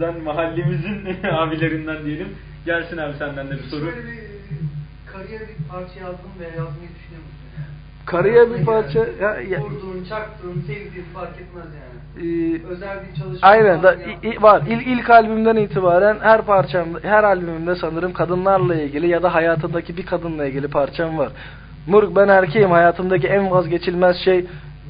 Ben mahallemizin abilerinden diyelim. Gelsin abi senden de bir soru. Şöyle bir kariyer bir parça yazdım veya yazmayı düşünüyor musun? Karıya bir parça ya, ya Vurduğun, çaktığın, sevdiğin fark etmez yani. e, Özel bir çalışma aynen da i- var. İl, ilk albümden itibaren her parçamda, her albümümde sanırım kadınlarla ilgili ya da hayatındaki bir kadınla ilgili parçam var. Muruk ben erkeğim. Hayatımdaki en vazgeçilmez şey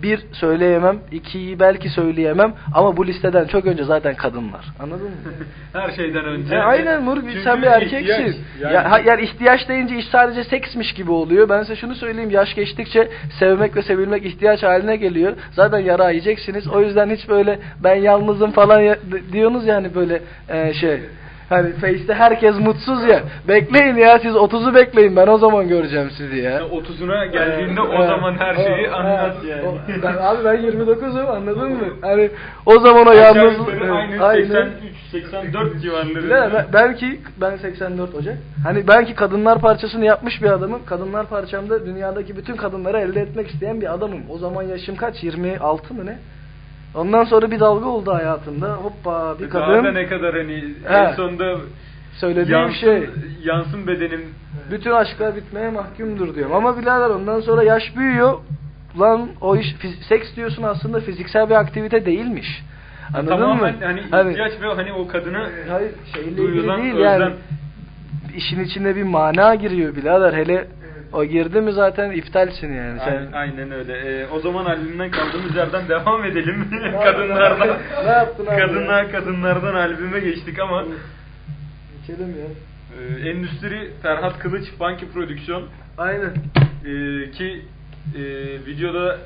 bir söyleyemem, ikiyi belki söyleyemem ama bu listeden çok önce zaten kadınlar. Anladın mı? Her şeyden önce. E, aynen Çünkü sen bir erkeksin. ihtiyaç, yani. Ya, yani ihtiyaç deyince iş sadece seksmiş gibi oluyor. Ben size şunu söyleyeyim. Yaş geçtikçe sevmek ve sevilmek ihtiyaç haline geliyor. Zaten yara yiyeceksiniz. O yüzden hiç böyle ben yalnızım falan ya- di- diyorsunuz yani böyle e, şey. Hani Face'te herkes mutsuz ya. Bekleyin ya siz 30'u bekleyin. Ben o zaman göreceğim sizi ya. 30'una geldiğinde Ee, o zaman her şeyi e, anlat yani. o- ben, abi ben 29'um anladın mı? Hani o zaman o yalnız aynı Aynen. 83-84 civarları. Bilemem, ben- belki ben 84 Ocak. Hani belki kadınlar parçasını yapmış bir adamım. Kadınlar parçamda dünyadaki bütün kadınları elde etmek isteyen bir adamım. O zaman yaşım kaç? 26 mı ne? Ondan sonra bir dalga oldu hayatımda. Hoppa bir Daha da kadın ne kadar hani He. en sonunda söylediğim yansın, şey. yansın bedenim. Bütün aşklar bitmeye mahkumdur diyorum. Ama birader ondan sonra yaş büyüyor. Lan o iş seks diyorsun aslında fiziksel bir aktivite değilmiş. Anladın Tamamen mı? hani Hani- ihtiyaç ve hani o kadına Hayır şeyle duyulan değil özlem. yani. İşin içinde bir mana giriyor birader. Hele o girdi mi zaten iptalsin yani. Sen Aynen, aynen öyle. Ee, o zaman albümden kaldığımız yerden devam edelim. kadınlardan. Ne yaptın abi Kadınlar kadınlardan albüme geçtik ama Geçelim ya. e, endüstri Ferhat Kılıç Funky Prodüksiyon Aynen. e, ki e, videoda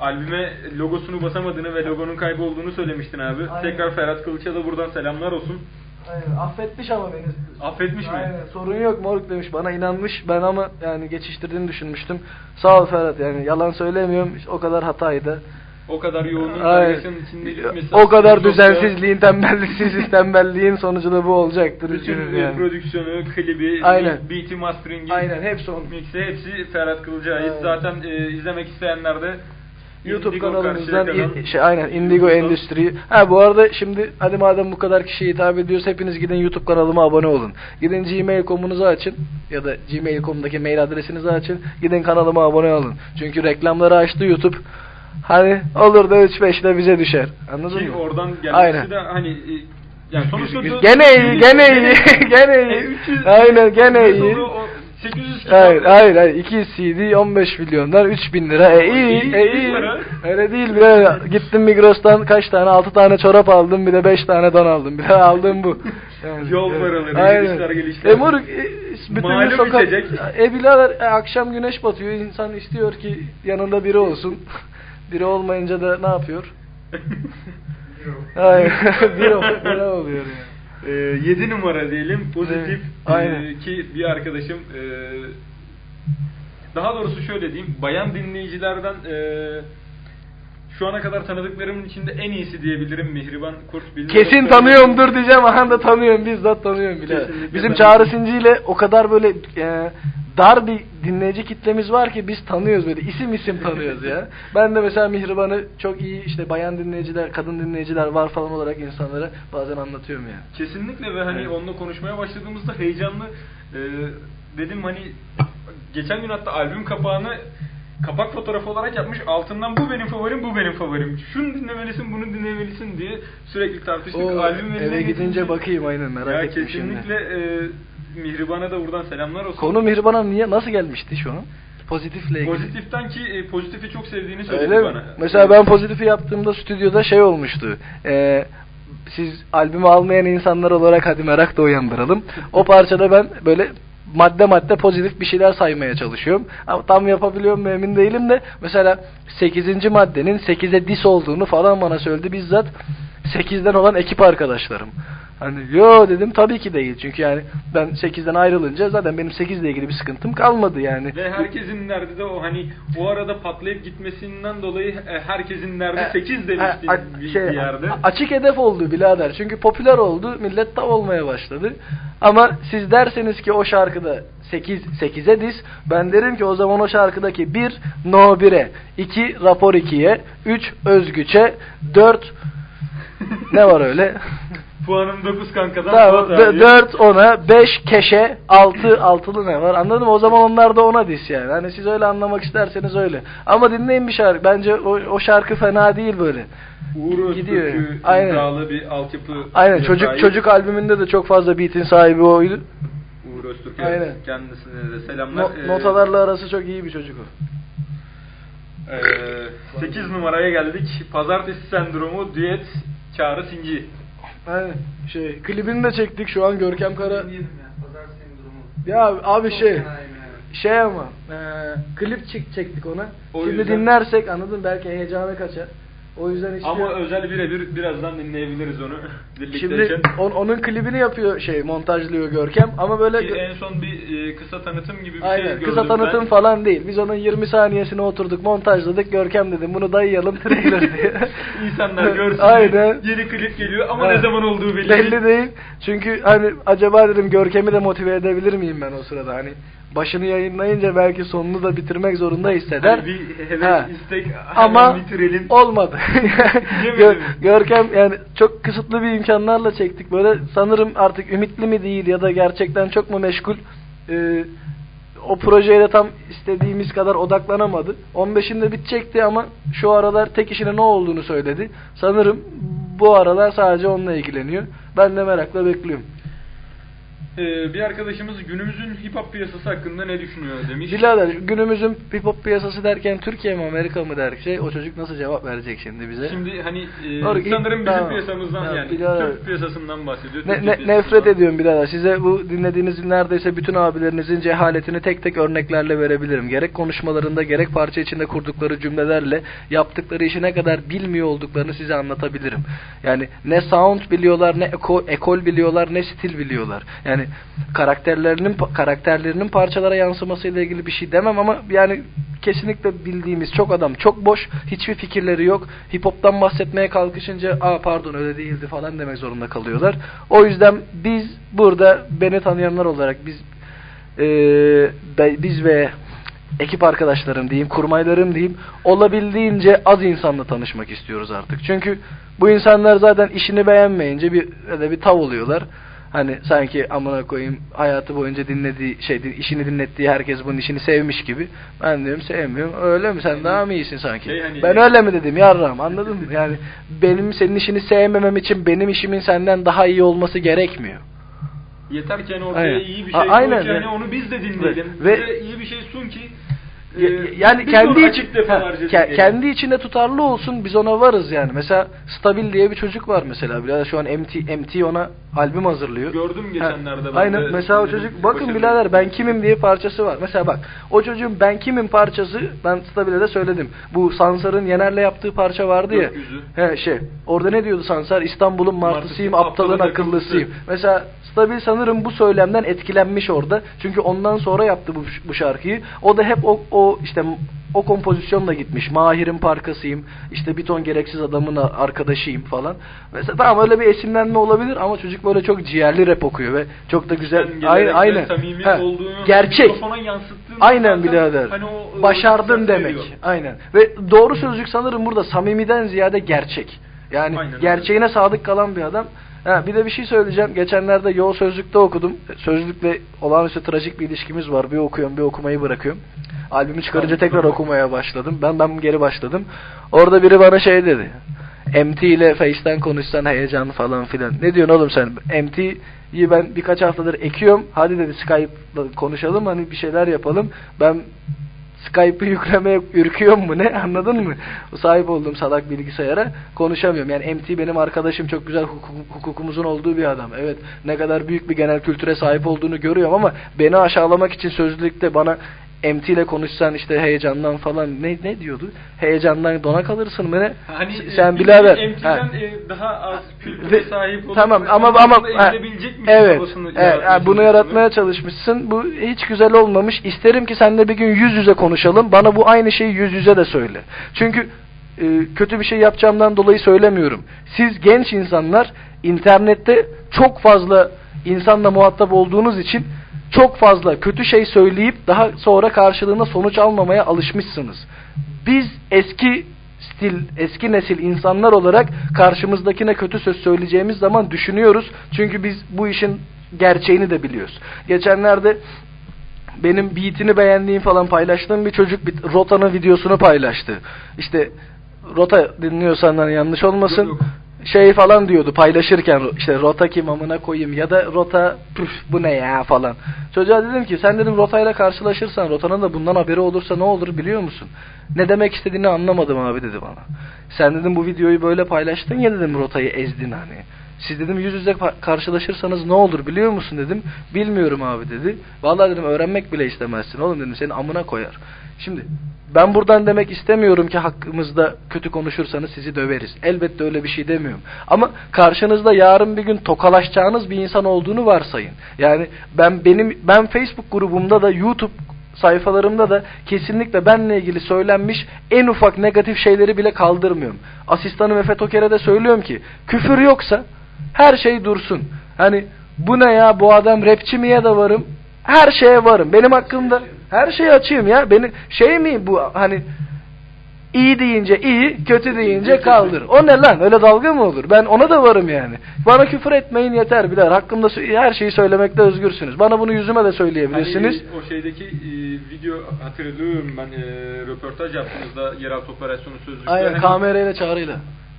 albüme logosunu basamadığını ve logonun kaybolduğunu söylemiştin abi. Aynen. Tekrar Ferhat Kılıç'a da buradan selamlar olsun. Aynen. Affetmiş ama beni. Affetmiş mi? Aynen. Sorun yok moruk demiş. Bana inanmış. Ben ama yani geçiştirdiğini düşünmüştüm. Sağ ol Ferhat yani. Yalan söylemiyorum. O kadar hataydı. O kadar yoğunluğun kargaşanın içinde gitmesi O kadar düzensizliğin, tembelliksiz tembelliğin sonucu da bu olacaktır. Bütün yani. prodüksiyonu, klibi, Aynen. beat'i, mastering'i, Aynen hepsi onun. mix'i hepsi Ferhat Kılıç'a ait. Zaten e, izlemek isteyenler de YouTube Indigo kanalımızdan in- şey aynen Indigo Endüstri. Ha bu arada şimdi hadi madem bu kadar kişiye hitap ediyoruz hepiniz gidin YouTube kanalıma abone olun. Gidin gmail.com'unuzu açın ya da gmail.com'daki mail adresinizi açın. Gidin kanalıma abone olun. Çünkü reklamları açtı YouTube. Hani olur da 3-5 de bize düşer. Anladın Ki mı? oradan gelmesi Aynen. de hani e, yani sonuçta Gene iyi, gene iyi, gene E, iyi. 300 Aynen gene iyi. Sonra o 800 kitap- Hayır, hayır, hayır. 2 CD 15 milyondan 3000 lira. E iyi, e iyi. Öyle değil bile. Gittim Migros'tan kaç tane? 6 tane çorap aldım, bir de 5 tane don aldım. Bir de aldım bu. Yani, Yol paraları, Aynen. gelişler, gelişler. E moruk, bütün Malum sokak... içecek. E birader, e, akşam güneş batıyor. İnsan istiyor ki yanında biri olsun. biri olmayınca da ne yapıyor? Hayır, biri, biri oluyor yani. 7 numara diyelim pozitif Evet, e, ki bir arkadaşım e, daha doğrusu şöyle diyeyim bayan dinleyicilerden e, şu ana kadar tanıdıklarımın içinde en iyisi diyebilirim Mihriban Kurt. Bilmiyorum Kesin tanıyorumdur diyeceğim. Aha da tanıyorum. Bizzat tanıyorum bile. Kesinlikle Bizim ben- Çağrı Sinci ile o kadar böyle e, dar bir dinleyici kitlemiz var ki biz tanıyoruz böyle. isim isim tanıyoruz ya. Ben de mesela Mihriban'ı çok iyi işte bayan dinleyiciler, kadın dinleyiciler var falan olarak insanlara bazen anlatıyorum ya. Kesinlikle ve hani Evet. onunla konuşmaya başladığımızda heyecanlı e, dedim hani geçen gün hatta albüm kapağını kapak fotoğrafı olarak yapmış altından bu benim favorim bu benim favorim şunu dinlemelisin bunu dinlemelisin diye sürekli tartıştık O, albüm eve gidince bakayım aynen merak ya ettim kesinlikle şimdi. e, Mihriban'a da buradan selamlar olsun Konu Mihriban'a niye nasıl gelmişti şu an? Pozitifle ilgili. pozitiften ki e, pozitifi çok sevdiğini söyledi Öyle mi? bana Mesela ben pozitifi yaptığımda stüdyoda şey olmuştu. Ee, siz albümü almayan insanlar olarak hadi merak da uyandıralım. O parçada ben böyle madde madde pozitif bir şeyler saymaya çalışıyorum. Ama tam yapabiliyorum mu emin değilim de mesela 8. maddenin 8'e dis olduğunu falan bana söyledi bizzat 8'den olan ekip arkadaşlarım. Hani yo dedim tabii ki değil. Çünkü yani ben 8'den ayrılınca zaten benim 8 ile ilgili bir sıkıntım kalmadı yani. Ve herkesin derdi de o hani o arada patlayıp gitmesinden dolayı e, herkesin derdi E, 8 demişti e, bir, şey, bir yerde. Açık hedef oldu birader. Çünkü popüler oldu. Millet tav olmaya başladı. Ama siz derseniz ki o şarkıda 8 8'e diz. Ben derim ki o zaman o şarkıdaki 1 No 1'e, 2 Rapor 2'ye, 3 Özgüç'e, 4 ne var öyle? Puanım 9 kankadan. Tamam, Fuat abi. 4 ona, 5 keşe, 6 altılı ne var anladın mı? O zaman onlar da ona dis yani. Hani siz öyle anlamak isterseniz öyle. Ama dinleyin bir şarkı. Bence o, o şarkı fena değil böyle. Uğur Gidiyor. Öztürk'ü Aynen. iddialı bir altyapı. Aynen çocuk sahip. çocuk albümünde de çok fazla beat'in sahibi oydu. Uğur Öztürk Aynen. evet. Kendisine de selamlar. No- Ee, notalarla arası çok iyi bir çocuk o. 8 Ee, numaraya geldik. Pazartesi sendromu düet Çağrı Sinci. Aynen. Şey, klibini de çektik şu an Görkem Kara. Ya. Ya abi Çok şey, şey ama, e, klip çek, çektik ona. O Şimdi yüzden- dinlersek anladın belki heyecanı kaçar. O yüzden işte Ama özel birebir birazdan dinleyebiliriz onu. şimdi on- onun klibini yapıyor şey montajlıyor Görkem ama böyle Ki en son bir e, kısa tanıtım gibi bir şey Aynen. gördüm Kısa tanıtım ben. falan değil. Biz onun 20 saniyesine oturduk, montajladık. Görkem dedim bunu dayayalım trailer diye. İnsanlar görsün. Aynen. Yeni klip geliyor ama Evet. ne zaman olduğu belli, Belli değil. Çünkü hani acaba dedim Görkem'i de motive edebilir miyim ben o sırada? Hani başını yayınlayınca belki sonunu da bitirmek zorunda hisseder. Hani bir heves, Ha. istek Ama bitirelim. olmadı. Gör- Görkem yani çok kısıtlı bir imkanlarla çektik böyle. Sanırım artık ümitli mi değil ya da gerçekten çok mu meşgul? Ee, o projeye de tam istediğimiz kadar odaklanamadı. 15'inde bitecekti ama şu aralar tek işine ne olduğunu söyledi. Sanırım bu aralar sadece onunla ilgileniyor. Ben de merakla bekliyorum. Ee, bir arkadaşımız günümüzün hip hop piyasası hakkında ne düşünüyor demiş. Bilader günümüzün hip hop piyasası derken Türkiye mi Amerika mı der şey o çocuk nasıl cevap verecek şimdi bize? Şimdi hani e, Doğru, sanırım bizim tamam. piyasamızdan Tamam, yani birader. Türk piyasasından bahsediyor. Ne, ne- nefret ediyorum birader. Size bu dinlediğiniz neredeyse bütün abilerinizin cehaletini tek tek örneklerle verebilirim. Gerek konuşmalarında gerek parça içinde kurdukları cümlelerle yaptıkları işi ne kadar bilmiyor olduklarını size anlatabilirim. Yani ne sound biliyorlar, ne eko, ekol biliyorlar, ne stil biliyorlar. Yani karakterlerinin karakterlerinin parçalara yansımasıyla ilgili bir şey demem ama yani kesinlikle bildiğimiz çok adam çok boş, hiçbir fikirleri yok. Hip hop'tan bahsetmeye kalkışınca aa pardon öyle değildi falan demek zorunda kalıyorlar. O yüzden biz burada beni tanıyanlar olarak biz eee, be- biz ve ekip arkadaşlarım diyeyim, kurmaylarım diyeyim, olabildiğince az insanla tanışmak istiyoruz artık. Çünkü bu insanlar zaten işini beğenmeyince bir öyle bir tav oluyorlar. Hani sanki amına koyayım hayatı boyunca dinlediği şey işini dinlettiği herkes bunun işini sevmiş gibi. Ben diyorum sevmiyorum. Öyle mi? Sen daha mı iyisin sanki? Şey hani- ben öyle mi dedim yarram anladın mı? Yani benim senin işini sevmemem için benim işimin senden daha iyi olması gerekmiyor. Yeter ki hani ortaya Aynen. iyi bir şey A- koy ki hani onu biz de dinleyelim. Ve- Bize iyi bir şey sun ki yani biz kendi dinleyelim. kendi içinde tutarlı olsun biz ona varız yani. Mesela Stabil diye bir çocuk var mesela. Birader şu an MT MT ona albüm hazırlıyor. Gördüm geçenlerde ben Aynen. de. Mesela o çocuk bakın birader ben kimim diye parçası var. Mesela bak o çocuğun ben kimim parçası ben Stabil'e de söyledim. Bu Sansar'ın Yener'le yaptığı parça vardı ya. Gökyüzü. He şey. Orada ne diyordu Sansar? İstanbul'un martısıyım, aptalın akıllısıyım. akıllısı. Mesela Stabil sanırım bu söylemden etkilenmiş orada. Çünkü ondan sonra yaptı bu, bu şarkıyı. O da hep o, o işte o kompozisyonla gitmiş. Mahir'in parkasıyım. işte bir ton gereksiz adamın arkadaşıyım falan. Mesela tamam öyle bir esinlenme olabilir ama çocuk böyle çok ciğerli rap okuyor ve çok da güzel. Samimi He, olduğunu gerçek. Aynen birader. hani o- o Başardın demek. veriyor. Aynen. Ve doğru sözcük sanırım burada samimiden ziyade gerçek. Yani Aynen öyle. gerçeğine sadık kalan bir adam. Ha, bir de bir şey söyleyeceğim. Geçenlerde Yo Sözlük'te okudum. Sözlükle olağanüstü trajik bir ilişkimiz var. Bir okuyorum, bir okumayı bırakıyorum. Albümü çıkarınca tekrar okumaya başladım. Ben ben geri başladım. Orada biri bana şey dedi. MT ile Face'ten konuşsan heyecan falan filan. Ne diyorsun oğlum sen? MT'yi ben birkaç haftadır ekiyorum. Hadi dedi Skype'la konuşalım hani bir şeyler yapalım. Ben Skype'ı yüklemeye ürküyor mu ne anladın mı? Sahip olduğum salak bilgisayara konuşamıyorum. Yani MT benim arkadaşım çok güzel hukuk- hukukumuzun olduğu bir adam. Evet ne kadar büyük bir genel kültüre sahip olduğunu görüyorum ama beni aşağılamak için sözlükte bana MT ile konuşsan işte heyecandan falan ne ne diyordu? Heyecandan dona kalırsın mı ne? Hani S- e, Sen bir birader. Ha. e, daha az kültüre sahip olup tamam ama ama ha, evet, evet ha, bunu yaratmaya çalışmışsın. Bu hiç güzel olmamış. İsterim ki seninle bir gün yüz yüze konuşalım. Bana bu aynı şeyi yüz yüze de söyle. Çünkü e, kötü bir şey yapacağımdan dolayı söylemiyorum. Siz genç insanlar internette çok fazla insanla muhatap olduğunuz için çok fazla kötü şey söyleyip daha sonra karşılığında sonuç almamaya alışmışsınız. Biz eski stil, eski nesil insanlar olarak karşımızdakine kötü söz söyleyeceğimiz zaman düşünüyoruz. Çünkü biz bu işin gerçeğini de biliyoruz. Geçenlerde benim beatini beğendiğim falan paylaştığım bir çocuk bir Rota'nın videosunu paylaştı. İşte Rota dinliyorsan hani yanlış olmasın. Yok, yok. Şey falan diyordu paylaşırken işte Rota kim amına koyayım ya da Rota püf bu ne ya falan. Çocuğa dedim ki sen dedim Rota'yla karşılaşırsan Rota'nın da bundan haberi olursa ne olur biliyor musun? Ne demek istediğini anlamadım abi dedi bana. Sen dedim bu videoyu böyle paylaştın ya dedim Rota'yı ezdin hani. Siz dedim yüz yüze karşılaşırsanız ne olur biliyor musun dedim. Bilmiyorum abi dedi. Vallahi dedim öğrenmek bile istemezsin oğlum dedim senin amına koyar. Şimdi ben buradan demek istemiyorum ki hakkımızda kötü konuşursanız sizi döveriz. Elbette öyle bir şey demiyorum. Ama karşınızda yarın bir gün tokalaşacağınız bir insan olduğunu varsayın. Yani ben benim ben Facebook grubumda da YouTube sayfalarımda da kesinlikle benle ilgili söylenmiş en ufak negatif şeyleri bile kaldırmıyorum. Asistanım Efe Toker'e de söylüyorum ki küfür yoksa her şey dursun. Hani bu ne ya bu adam rapçi miye de varım. Her şeye varım. Benim hakkımda her şeyi açayım ya. Beni şey mi bu hani iyi deyince iyi, kötü deyince kaldır. O ne lan? Öyle dalga mı olur? Ben ona da varım yani. Bana küfür etmeyin yeter biler. Hakkımda her şeyi söylemekte özgürsünüz. Bana bunu yüzüme de söyleyebilirsiniz. Hani o şeydeki e, video hatırlıyorum ben e, röportaj yaptığınızda yeraltı operasyonu sözlükte. Aynen hani, kamerayla çağrıyla.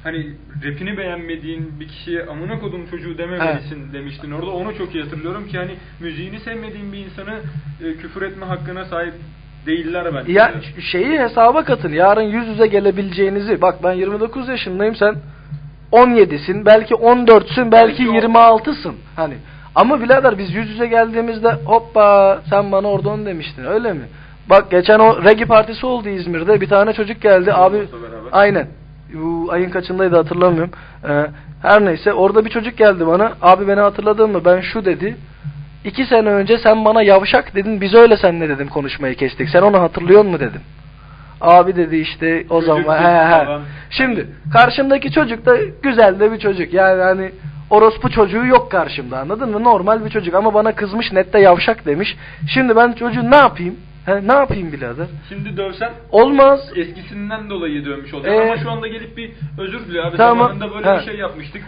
Hani rapini beğenmediğin bir kişiye amına kodum çocuğu dememelisin demiştin orada. Onu çok iyi hatırlıyorum ki hani müziğini sevmediğin bir insanı e, küfür etme hakkına sahip değiller bence. Ya şeyi hesaba katın. Yarın yüz yüze gelebileceğinizi. Bak ben 29 yaşındayım sen 17'sin, belki 14'sün, belki Belki o- 26'sın. Hani ama birader biz yüz yüze geldiğimizde hoppa sen bana orada onu demiştin öyle mi? Bak geçen o regi partisi oldu İzmir'de. Bir tane çocuk geldi. Abi aynen. Bu ayın kaçındaydı hatırlamıyorum. Ee, her neyse orada bir çocuk geldi bana. Abi beni hatırladın mı? Ben şu dedi. İki sene önce sen bana yavşak dedin. Biz öyle seninle dedim konuşmayı kestik. Sen onu hatırlıyor mu dedim. Abi dedi işte o Çocuk zaman he he. Şimdi karşımdaki çocuk da güzel de bir çocuk. Yani hani orospu çocuğu yok karşımda anladın mı? Normal bir çocuk ama bana kızmış nette yavşak demiş. Şimdi ben çocuğu ne yapayım? He, ne yapayım birader? Şimdi dövsen Olmaz. eskisinden dolayı dövmüş oluyor Ee, ama şu anda gelip bir özür diliyor abi tamam, zamanında böyle ha. bir şey yapmıştık.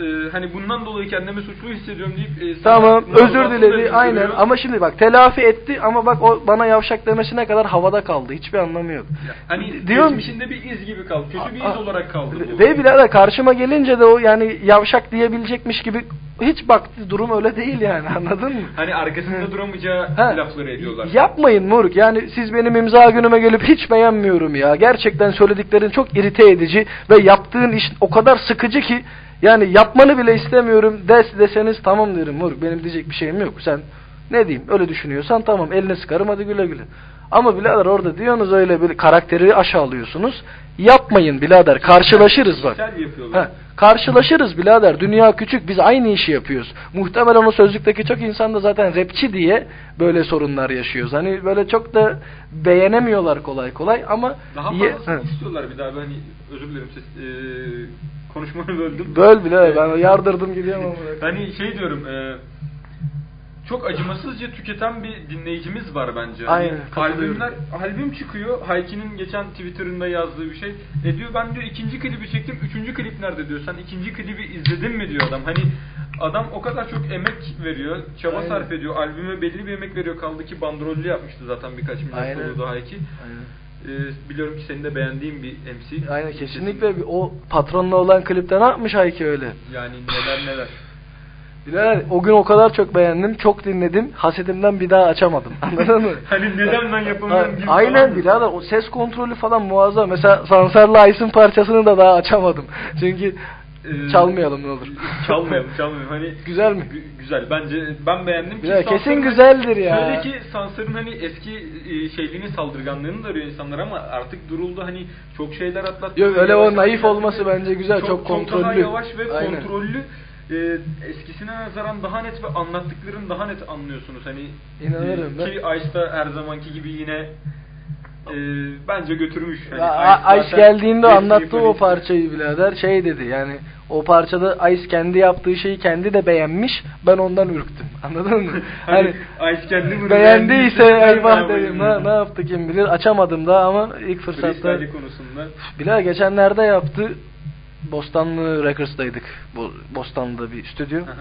Ee, hani bundan dolayı kendimi suçlu hissediyorum deyip e, Tamam özür diledi aynen ama şimdi bak telafi etti ama bak o bana yavşak demesine kadar havada kaldı. Hiçbir anlamı yok. Hani Diyorum- geçmişinde bir iz gibi kaldı. Kötü bir iz olarak kaldı bu. Ve birader karşıma gelince de o yani yavşak diyebilecekmiş gibi hiç baktı durum öyle değil yani anladın mı? Hani arkasında duramayacağı Ha, lafları ediyorlar. Yapmayın Moruk. Yani siz benim imza günüme gelip hiç beğenmiyorum ya. Gerçekten söylediklerin çok irite edici ve yaptığın iş o kadar sıkıcı ki yani yapmanı bile istemiyorum des deseniz tamam derim Moruk. Benim diyecek bir şeyim yok. Sen ne diyeyim öyle düşünüyorsan tamam eline sıkarım hadi güle güle. Ama birader orada diyorsunuz öyle bir karakteri aşağılıyorsunuz. Yapmayın birader. Karşılaşırız bak. He, karşılaşırız birader. Dünya küçük. Biz aynı işi yapıyoruz. Muhtemelen o sözlükteki çok insan da zaten rapçi diye böyle sorunlar yaşıyoruz. Hani böyle çok da beğenemiyorlar kolay kolay ama Daha fazlasını istiyorlar bir daha. Ben hani özür dilerim siz e, konuşmanı böldüm. Böl bile ben yardırdım gidiyorum ama. Hani şey diyorum e, çok acımasızca tüketen bir dinleyicimiz var bence. Aynen, Hani katılıyorum. albümler albüm çıkıyor. Hayki'nin geçen Twitter'ında yazdığı bir şey. E diyor ben diyor ikinci klibi çektim. Üçüncü klip nerede diyor. Sen ikinci klibi izledin mi diyor adam. Hani adam o kadar çok emek veriyor. Çaba Aynen. sarf ediyor. Albüme belli bir emek veriyor. Kaldı ki bandrollü yapmıştı zaten birkaç milyon Aynen. soluğu Hayki. Aynen. E, biliyorum ki senin de beğendiğin bir MC. Aynen kesinlikle o patronla olan klipte ne yapmış Hayki öyle? Yani neler neler. Birader o gün o kadar çok beğendim, çok dinledim. Hasetimden bir daha açamadım. Anladın mı? Hani neden ben yapamıyorum gibi Aynen birader o ses kontrolü falan muazzam. Mesela Sansar'la Ice'ın parçasını da daha açamadım. Çünkü Ee, çalmayalım ne olur. Çalmayalım, çalmayalım. Hani Güzel mi? Gü- güzel. Bence ben beğendim ki Sansar'ın- kesin güzeldir ya. Şöyle ki Sansar'ın hani eski e, şeyliğini, saldırganlığını da arıyor insanlar ama artık duruldu hani çok şeyler atlattı. Yok, öyle o naif olması bence güzel, çok Çok daha kontrollü. yavaş ve Aynen. kontrollü. E, eskisine nazaran daha net ve anlattıklarını daha net anlıyorsunuz. Hani İnanırım e, ki Ice'da her zamanki gibi yine e, bence götürmüş. Hani Ya, Ice geldiğinde anlattı o parçayı birader. Şey dedi yani o parçada Ice kendi yaptığı şeyi kendi de beğenmiş. Ben ondan ürktüm. Anladın mı? Hani hani Ice kendi bunu beğendiyse eyvah dedim. ne ne yaptı kim bilir. Açamadım da ama ilk fırsatta. Freestyle konusunda. Bilal geçenlerde yaptı. Bostanlı Records'daydık. Bo- Bostanlı'da bir stüdyo. Aha.